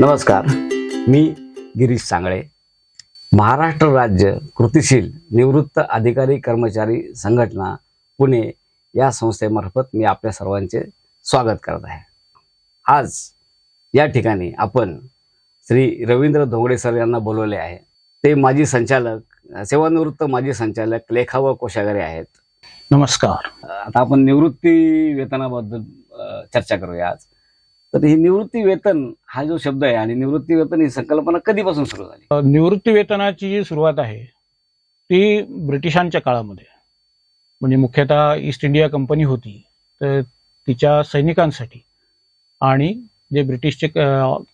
नमस्कार. मी गिरीश सांगळे. महाराष्ट्र राज्य कृतिशील निवृत्त अधिकारी कर्मचारी संघटना पुणे या संस्थेमार्फत मी आपल्या सर्वांचे स्वागत करत आहे. आज या ठिकाणी आपण श्री रवींद्र धोंगडे सर यांना बोलवले आहे. ते माजी संचालक सेवानिवृत्त माजी संचालक लेखा व कोशागारे आहेत. नमस्कार. आता आपण निवृत्ती वेतनाबद्दल चर्चा करूया आज. तर ही निवृत्ती वेतन हा जो शब्द आहे आणि निवृत्ती वेतन ही संकल्पना कधीपासून सुरू झाली? निवृत्ती वेतनाची जी सुरुवात आहे ती ब्रिटिशांच्या काळामध्ये. म्हणजे मुख्यतः ईस्ट इंडिया कंपनी होती तर तिच्या सैनिकांसाठी आणि जे ब्रिटिशचे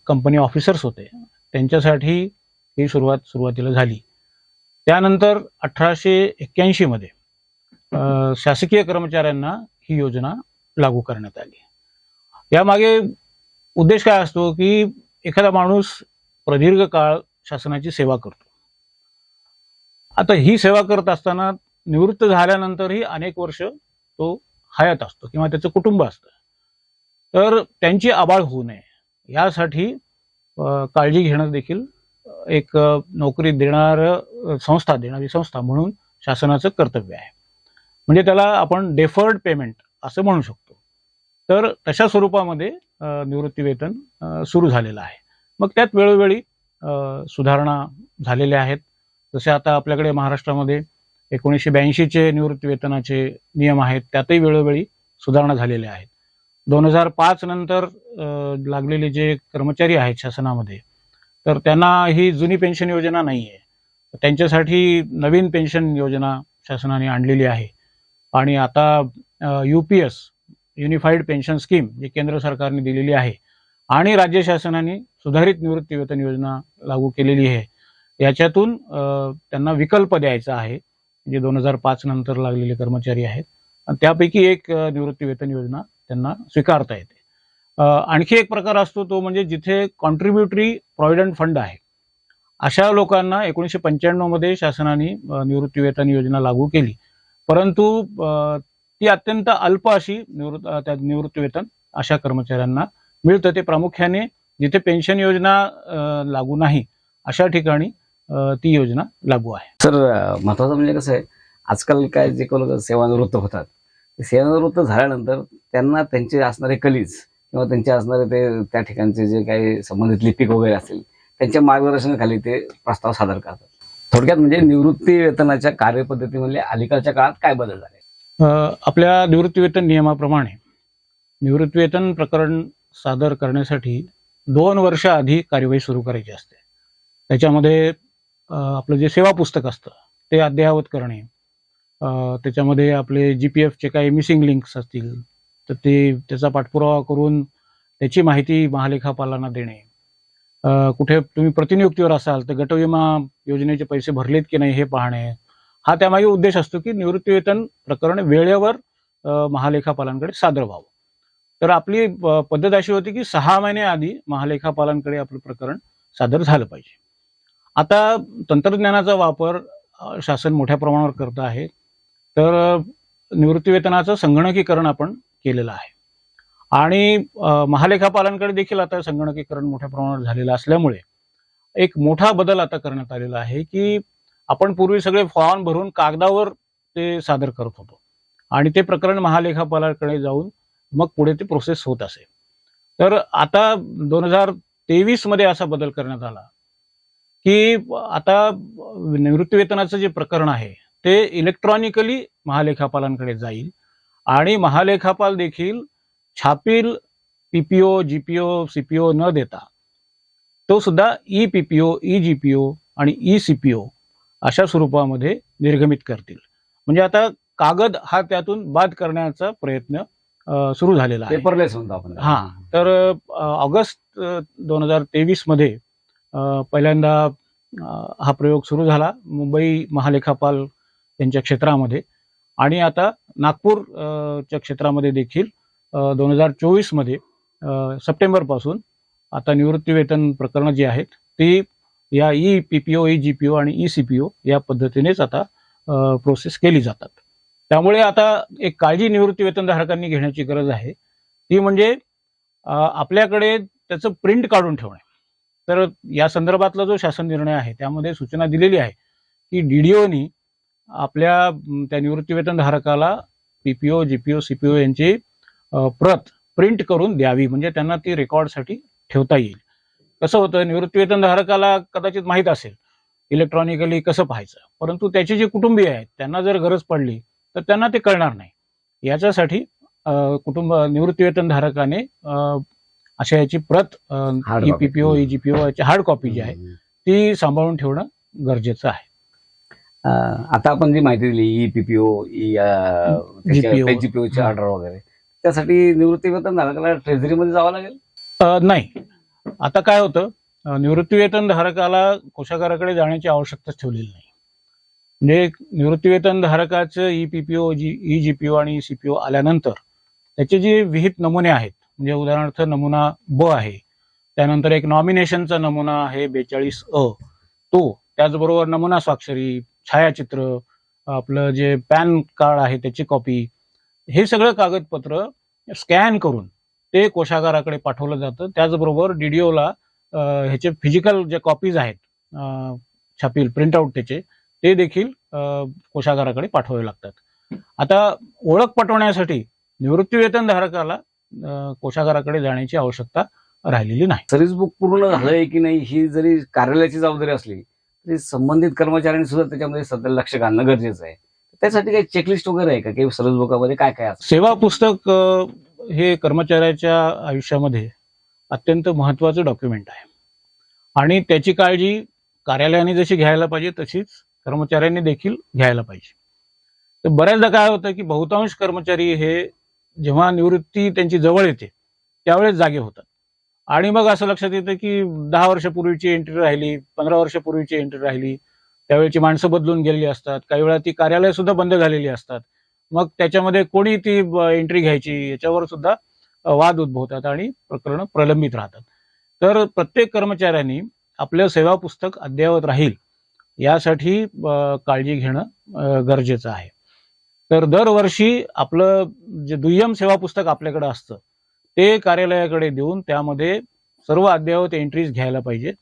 कंपनी ऑफिसर्स होते त्यांच्यासाठी ही सुरुवात सुरुवातीला झाली. त्यानंतर अठराशे एक्क्याऐंशीमध्ये शासकीय कर्मचाऱ्यांना ही योजना लागू करण्यात आली. यामागे उद्देश काय असतो की एखादा माणूस प्रदीर्घ काळ शासनाची सेवा करतो. आता ही सेवा करत असताना निवृत्त झाल्यानंतरही अनेक वर्ष तो हयात असतो किंवा त्याचं कुटुंब असतं. तर त्यांची आबाळ होऊ नये. यासाठी काळजी घेणं देखील एक नोकरी देणार संस्था देणारी संस्था म्हणून शासनाचं कर्तव्य आहे. म्हणजे त्याला आपण डेफर्ड पेमेंट असं म्हणू शकतो. तर तशा स्वरूपामध्ये निवृत्ती वेतन सुरू झालेलं आहे. मग त्यात वेळोवेळी सुधारणा झालेल्या आहेत. जसे आता आपल्याकडे महाराष्ट्रामध्ये एकोणीसशे ब्याऐंशीचे निवृत्ती वेतनाचे नियम आहेत त्यातही वेळोवेळी सुधारणा झालेल्या आहेत. दोन हजार पाच नंतर लागलेले जे कर्मचारी आहेत शासनामध्ये तर त्यांना ही जुनी पेन्शन योजना नाही आहे त्यांच्यासाठी नवीन पेन्शन योजना शासनाने आणलेली आहे. आणि आता U P S unified pension scheme जी केंद्र सरकारने दिलेली आहे आणि राज्य शासनाने सुधारित निवृत्ती वेतन योजना लागू केलेली आहे. याच्यातून त्यांना विकल्प द्यायचा आहे जे दोन हजार पाच नंतर लागलेले कर्मचारी आहेत. आणि त्यापैकी एक निवृत्तीवेतन निवृत्ती वेतन योजना त्यांना स्वीकारता येते. आणखी एक प्रकार असतो तो म्हणजे जिथे कॉन्ट्रीब्युटरी प्रॉव्हिडंट फंड आहे. अशा लोकांना एकोणीसशे पंच्याण्णवमध्ये शासनाने निवृत्तीवेतन निवृत्ती वेतन योजना लागू केली. परंतु ती अत्यंत अल्प अशी निवृत्त त्या निवृत्ती वेतन अशा कर्मचाऱ्यांना मिळतं. ते प्रामुख्याने जिथे पेन्शन योजना लागू नाही अशा ठिकाणी ती योजना लागू आहे. सर महत्वाचं म्हणजे कसं आहे आजकाल काय जे काही लोक सेवानिवृत्त होतात सेवानिवृत्त झाल्यानंतर त्यांना त्यांचे असणारे कलीज किंवा त्यांचे असणारे ते त्या ठिकाणचे जे काही संबंधित लिपिक वगैरे असतील त्यांच्या मार्गदर्शनाखाली ते प्रस्ताव सादर करतात. थोडक्यात म्हणजे निवृत्ती वेतनाच्या कार्यपद्धतीमध्ये अलीकडच्या काळात काय बदल झाले? आपल्या निवृत्तीवेतन नियमाप्रमाणे निवृत्तीवेतन प्रकरण सादर करण्यासाठी दोन वर्ष आधी कार्यवाही सुरू करायची असते. त्याच्यामध्ये आपलं जे सेवा पुस्तक असतं ते अद्ययावत करणे त्याच्यामध्ये आपले जी पी एफचे काही मिसिंग लिंक्स असतील तर ते त्याचा पाठपुरावा करून त्याची माहिती महालेखापालांना देणे. कुठे तुम्ही प्रतिनियुक्तीवर असाल तर गटविमा योजनेचे पैसे भरलेत की नाही हे पाहणे हा त्यामागे उद्देश असतो की निवृत्तीवेतन प्रकरण वेळेवर महालेखापालांकडे सादर व्हावं. तर आपली पद्धत अशी होती की सहा महिने आधी महालेखापालांकडे आपलं प्रकरण सादर झालं पाहिजे. आता तंत्रज्ञानाचा वापर शासन मोठ्या प्रमाणावर करत आहे. तर निवृत्तीवेतनाचं संगणकीकरण आपण केलेलं आहे. आणि महालेखापालांकडे देखील आता संगणकीकरण मोठ्या प्रमाणावर झालेलं असल्यामुळे एक मोठा बदल आता करण्यात आलेला आहे की आपण पूर्वी सगळे फॉर्म भरून कागदावर ते सादर करत होतो. आणि ते प्रकरण महालेखापालाकडे जाऊन मग पुढे ते प्रोसेस होत असे. तर आता दोन हजार तेवीसमध्ये असा बदल करण्यात आला की आता निवृत्तीवेतनाचं जे प्रकरण आहे ते इलेक्ट्रॉनिकली महालेखापालांकडे जाईल आणि महालेखापाल देखील छापील पीपीओ जीपीओ सीपीओ न देता तो सुद्धा ई पीपीओ ई जीपीओ आणि ई सीपीओ अशा स्वरूपामध्ये निर्गमित करतील म्हणजे आता कागद हा त्यातून बाद करण्याचा प्रयत्न सुरू झालेला आहे पेपरलेस आपण. हा. तर ऑगस्ट दोन हजार तेवीसमध्ये पहिल्यांदा हा प्रयोग सुरू झाला मुंबई महालेखापाल यांच्या क्षेत्रामध्ये आणि आता नागपूर अ, च्या क्षेत्रामध्ये देखील दोन हजार चोवीसमध्ये अ, सप्टेंबरपासून आता निवृत्ती वेतन प्रकरणं जी आहेत ती या e P P O e G P O आणि ई सी पी ओ या पद्धतीनेच आता प्रोसेस केली जातात. त्यामुळे आता एक काळजी निवृत्ती वेतनधारकांनी घेण्याची गरज आहे. ती म्हणजे आपल्याकडे त्याचं प्रिंट काढून ठेवणे. तर या संदर्भातला जो शासन निर्णय आहे त्यामध्ये सूचना दिलेली आहे की डीडीओनी आपल्या अं, त्या P O PPO GPO CPO यांची प्रत प्रिंट करून द्यावी. म्हणजे त्यांना ती रेकॉर्डसाठी ठेवता येईल. कसं होतं निवृत्तीवेतन धारकाला कदाचित माहीत असेल इलेक्ट्रॉनिकली कसं पाहायचं. परंतु त्याचे जे कुटुंबीय आहेत त्यांना जर गरज पडली तर त्यांना ते कळणार नाही. याच्यासाठी कुटुंब निवृत्तीवेतन धारकाने अशा याची प्रत Hard e copy. PPO e GPO याची हार्ड कॉपी जी आहे ती सांभाळून ठेवणं गरजेचं आहे. आता आपण जी माहिती दिली ई पीपीओ ई GPO. जीपीओची ऑर्डर वगैरे त्यासाठी निवृत्ती वेतन धारकाला ट्रेझरीमध्ये जावं लागेल? नाही. आता काय होतं? निवृत्तीवेतन धारकाला कोषागाराकडे जाण्याची आवश्यकताच ठेवलेली नाही. म्हणजे निवृत्तीवेतन धारकाचं ई पीपीओ जी ई जीपीओ आणि सीपीओ आल्यानंतर त्याचे जे विहित नमुने आहेत म्हणजे उदाहरणार्थ नमुना ब आहे त्यानंतर एक नॉमिनेशनचा नमुना आहे बेचाळीस अ तो त्याचबरोबर नमुना स्वाक्षरी छायाचित्र आपलं जे पॅन कार्ड आहे त्याची कॉपी हे सगळं कागदपत्र स्कॅन करून ते कोषागाराकडे पाठवलं जातं. त्याचबरोबर डीडीओला ह्याचे फिजिकल जे कॉपीज आहेत छापील प्रिंटआउट त्याचे ते देखील कोषागाराकडे पाठवावे लागतात. आता ओळख पटवण्यासाठी निवृत्तीवेतन धारकाला कोषागाराकडे जाण्याची आवश्यकता राहिलेली नाही. सर्व्हिस बुक पूर्ण झालंय की नाही ही जरी कार्यालयाची जबाबदारी असली तरी संबंधित कर्मचाऱ्यांनी सुद्धा त्याच्यामध्ये सध्या लक्ष घालणं गरजेचं आहे. त्यासाठी काही चेकलिस्ट वगैरे आहे का? की सर्व्हिस बुकामध्ये काय काय सेवा पुस्तक हे कर्मचाऱ्याच्या आयुष्यामध्ये अत्यंत महत्वाचं डॉक्युमेंट आहे. आणि त्याची काळजी कार्यालयाने जशी घ्यायला पाहिजे तशीच कर्मचाऱ्यांनी देखील घ्यायला पाहिजे. तर बऱ्याचदा काय होतं की बहुतांश कर्मचारी हे जेव्हा निवृत्ती त्यांची जवळ येते त्यावेळेस जागे होतात. आणि मग असं लक्षात येतं की दहा वर्षापूर्वीची एंट्री राहिली पंधरा वर्षापूर्वीची एंट्री राहिली त्यावेळेची माणसं बदलून गेलेली असतात काही वेळा ती कार्यालय सुद्धा बंद झालेली असतात. मग त्याच्यामध्ये कोणी ती एंट्री घ्यायची याच्यावर सुद्धा वाद उद्भवतात आणि प्रकरण प्रलंबित राहतात. तर प्रत्येक कर्मचाऱ्यांनी आपलं सेवा पुस्तक अद्ययावत राहील यासाठी काळजी घेणं गरजेचं आहे. तर दरवर्षी आपलं जे दुय्यम सेवा पुस्तक आपल्याकडे असतं ते कार्यालयाकडे देऊन त्यामध्ये सर्व अद्ययावत एंट्रीज घ्यायला पाहिजेत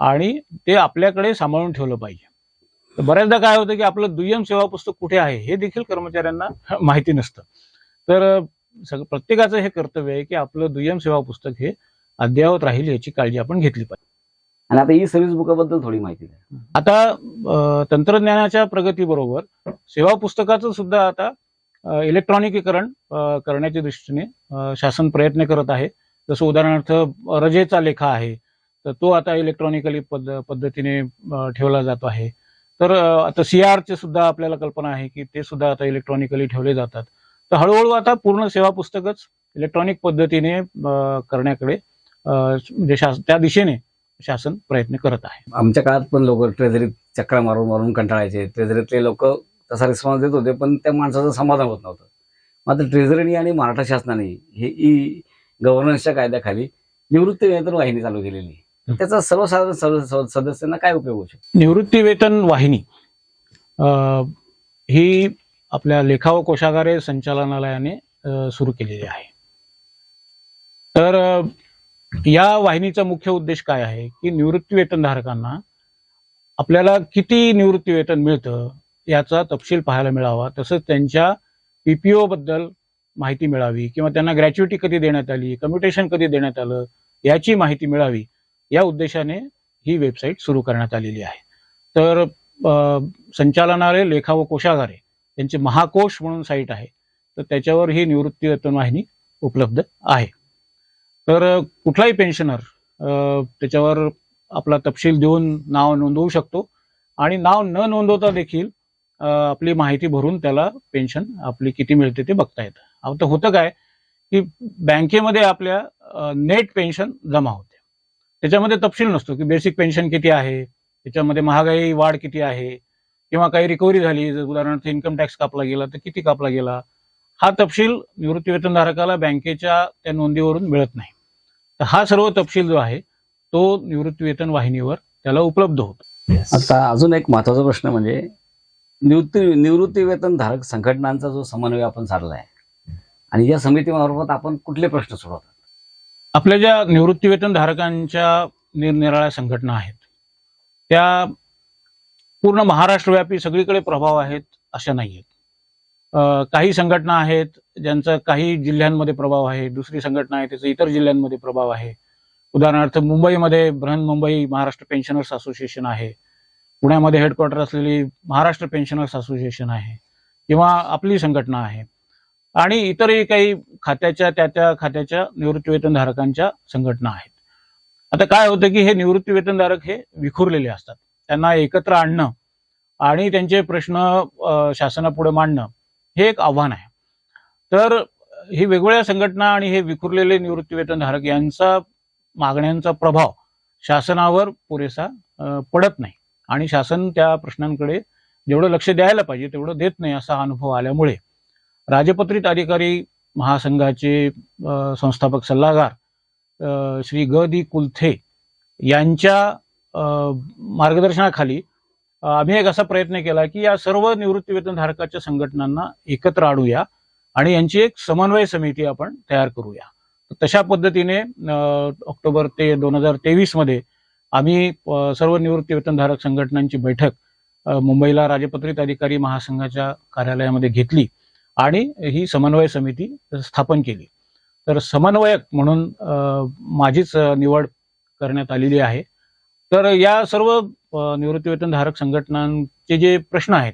आणि ते आपल्याकडे सांभाळून ठेवलं पाहिजे. तर बऱ्याचदा काय होतं की आपलं दुय्यम सेवा पुस्तक कुठे आहे हे देखील कर्मचाऱ्यांना माहिती नसतं. तर सग प्रत्येकाचं हे कर्तव्य आहे की आपलं दुय्यम सेवा पुस्तक हे अद्ययावत राहील याची काळजी आपण घेतली पाहिजे. आणि आता ई सर्व्हिस बुकाबद्दल थोडी माहिती द्या. आता तंत्रज्ञानाच्या प्रगतीबरोबर सेवा पुस्तकाचं सुद्धा आता इलेक्ट्रॉनिकीकरण करण्याच्या दृष्टीने शासन प्रयत्न करत आहे. जसं उदाहरणार्थ रजेचा लेखा आहे तर तो आता इलेक्ट्रॉनिकली पद्ध पद्धतीने ठेवला जातो आहे. तर आता सी आरचे सुद्धा आपल्याला कल्पना आहे की ते सुद्धा आता इलेक्ट्रॉनिकली ठेवले जातात. तर हळूहळू आता पूर्ण सेवा पुस्तकच इलेक्ट्रॉनिक पद्धतीने करण्याकडे म्हणजे शास त्या दिशेने शासन प्रयत्न करत आहे. आमच्या काळात पण लोक ट्रेझरीत चक्रा मारून मारून कंटाळायचे. ट्रेझरीतले लोक तसा रिस्पॉन्स देत होते पण त्या माणसाचं समाधान होत नव्हतं. मात्र ट्रेझरीने आणि मराठा शासनाने हे ई गव्हर्नन्सच्या कायद्याखाली निवृत्ती वेतन वाहिनी चालू केलेली त्याचा सर्वसाधारण सद- सदस्यांना काय उपयोग होऊ शकतो? निवृत्ती वेतन वाहिनी ही आपल्या लेखा व कोशागारे संचालनालयाने सुरू केलेली आहे. तर या वाहिनीचा मुख्य उद्देश काय आहे? की निवृत्ती वेतनधारकांना आपल्याला किती निवृत्ती वेतन मिळतं याचा तपशील पाहायला मिळावा. तसंच त्यांच्या पीपीओ बद्दल माहिती मिळावी किंवा त्यांना ग्रॅच्युटी कधी देण्यात आली कम्युटेशन कधी देण्यात आलं याची माहिती मिळावी. या उद्देशाने ही वेबसाईट सुरू करण्यात आलेली आहे. तर संचालनालय लेखा व कोशागारे त्यांचे महाकोश म्हणून साईट आहे. तर त्याच्यावर ही निवृत्ती वेतन वाहिनी उपलब्ध आहे. तर कुठलाही पेन्शनर त्याच्यावर आपला तपशील देऊन नाव नोंदवू शकतो आणि नाव न नोंदवता देखील आपली माहिती भरून त्याला पेन्शन आपली किती मिळते ते बघता येतं. आता होतं काय की बँकेमध्ये आपल्या नेट पेन्शन जमा होतं. त्याच्यामध्ये तपशील नसतो की बेसिक पेन्शन किती आहे त्याच्यामध्ये महागाई वाढ किती आहे किंवा काही रिकव्हरी झाली जर उदाहरणार्थ इन्कम टॅक्स कापला गेला तर किती कापला गेला हा तपशील निवृत्ती वेतनधारकाला बँकेच्या त्या नोंदीवरून मिळत नाही. तर हा सर्व तपशील जो आहे तो निवृत्ती वेतन वाहिनीवर त्याला उपलब्ध होतो. आता अजून एक महत्त्वाचा प्रश्न म्हणजे निवृत्ती निवृत्ती वेतन धारक संघटनांचा जो समन्वय आपण साधला आहे आणि या समितीमार्फत आपण कुठले प्रश्न सोडवतात आपल्या ज्या निवृत्तीवेतन धारकांच्या निरनिराळ्या संघटना आहेत त्या पूर्ण महाराष्ट्रव्यापी सगळीकडे प्रभाव आहेत अशा नाही आहेत काही संघटना आहेत ज्यांचा काही जिल्ह्यांमध्ये प्रभाव आहे दुसरी संघटना आहे त्याचा इतर जिल्ह्यांमध्ये प्रभाव आहे. उदाहरणार्थ मुंबईमध्ये बृहन मुंबई महाराष्ट्र पेन्शनर्स असोसिएशन आहे. पुण्यामध्ये हेडक्वार्टर असलेली महाराष्ट्र पेन्शनर्स असोसिएशन आहे. किंवा आपली संघटना आहे. आणि इतरही काही खात्याच्या त्या त्या खात्याच्या निवृत्तीवेतनधारकांच्या संघटना आहेत. आता काय होतं की हे निवृत्तीवेतनधारक हे विखुरलेले असतात. त्यांना एकत्र आणणं आणि त्यांचे प्रश्न शासनापुढे मांडणं हे एक आव्हान आहे. तर ही वेगवेगळ्या संघटना आणि हे विखुरलेले निवृत्तीवेतनधारक यांचा मागण्यांचा प्रभाव शासनावर पुरेसा पडत नाही. आणि शासन त्या प्रश्नांकडे जेवढं लक्ष द्यायला पाहिजे तेवढं देत नाही असा अनुभव आल्यामुळे राजपत्रित अधिकारी महासंघाचे संस्थापक सल्लागार श्री ग दी कुलथे यांच्या मार्गदर्शनाखाली आम्ही एक असा प्रयत्न केला की या सर्व निवृत्तीवेतनधारकाच्या संघटनांना एकत्र आणूया आणि यांची एक समन्वय समिती आपण तयार करूया. तशा पद्धतीने ऑक्टोबर ते दोन हजार तेवीसमध्ये आम्ही अं, सर्व निवृत्तीवेतनधारक संघटनांची बैठक मुंबईला राजपत्रित अधिकारी महासंघाच्या कार्यालयामध्ये घेतली. आणि ही समन्वय समिती स्थापन केली. तर समन्वयक म्हणून माझीच निवड करण्यात आलेली आहे. तर या सर्व निवृत्तीवेतनधारक संघटनांचे जे प्रश्न आहेत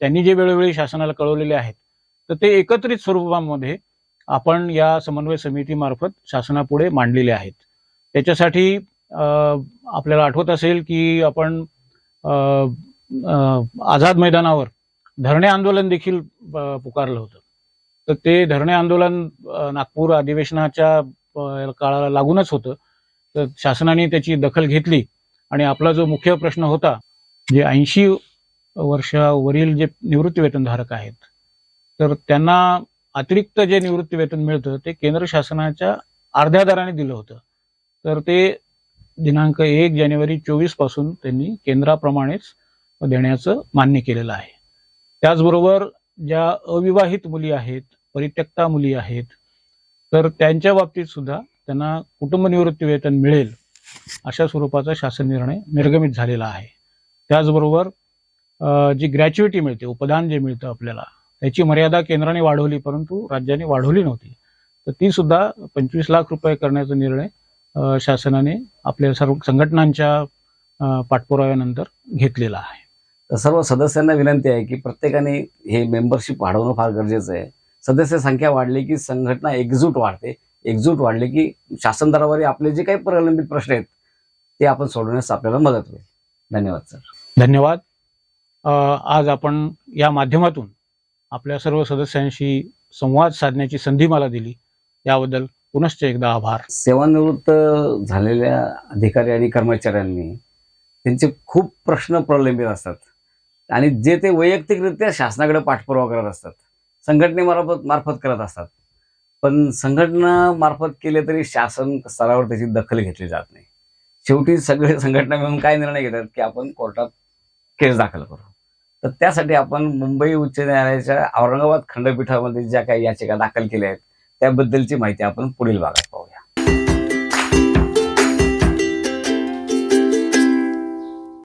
त्यांनी जे वेळोवेळी शासनाला कळवलेले आहेत तर ते एकत्रित स्वरूपामध्ये आपण या समन्वय समितीमार्फत शासनापुढे मांडलेले आहेत. त्याच्यासाठी आपल्याला आठवत असेल की आपण आझाद मैदानावर धरणे आंदोलन देखील पुकारलं होतं. तर ते धरणे आंदोलन नागपूर अधिवेशनाच्या काळाला लागूनच होतं. तर शासनाने त्याची दखल घेतली आणि आपला जो मुख्य प्रश्न होता जे ऐंशी वर्षावरील जे निवृत्तीवेतनधारक आहेत तर त्यांना अतिरिक्त जे निवृत्तीवेतन मिळतं ते केंद्र शासनाच्या अर्ध्या दराने दिलं होतं. तर ते दिनांक एक जानेवारी चोवीसपासून त्यांनी केंद्राप्रमाणेच देण्याचं मान्य केलेलं आहे. त्याचबरोबर ज्या अविवाहित मुली आहेत परित्यक्ता मुली आहेत तर त्यांच्या बाबतीत सुद्धा त्यांना कुटुंब निवृत्ती वेतन मिळेल अशा स्वरूपाचा शासन निर्णय निर्गमित झालेला आहे. त्याचबरोबर जी ग्रॅच्युइटी मिळते उपदान जे मिळतं आपल्याला त्याची मर्यादा केंद्राने वाढवली परंतु राज्याने वाढवली नव्हती. तर ती सुद्धा पंचवीस लाख रुपये करण्याचा निर्णय शासनाने आपल्या सर्व संघटनांच्या पाठपुराव्यानंतर घेतलेला आहे. तर सर्व सदस्यांना विनंती आहे की प्रत्येकाने हे मेंबरशिप वाढवणं फार गरजेचं आहे. सदस्य संख्या वाढली की संघटना एकजूट वाढते. एकजूट वाढली की शासन दरावरील आपले जे काही प्रलंबित प्रश्न आहेत ते आपण सोडवण्यास आपल्याला मदत होईल. धन्यवाद सर. धन्यवाद. आज आपण या माध्यमातून आपल्या सर्व सदस्यांशी संवाद साधण्याची संधी मला दिली. याबद्दल पुनश्च एकदा आभार. सेवानिवृत्त झालेल्या अधिकारी आणि कर्मचाऱ्यांनी त्यांचे खूप प्रश्न प्रलंबित असतात. आणि जे ते वैयक्तिकरित्या शासनाकडे पाठपुरावा करत असतात संघटनेमार्फत मार्फत करत असतात पण संघटना मार्फत केले तरी शासन स्तरावर त्याची दखल घेतली जात नाही. शेवटी सगळे संघटना मिळून काय निर्णय घेतात? की आपण कोर्टात केस दाखल करू. तर त्यासाठी आपण मुंबई उच्च न्यायालयाच्या औरंगाबाद खंडपीठामध्ये ज्या काही याचिका दाखल केल्या आहेत त्याबद्दलची माहिती आपण पुढील भागात पाहूया.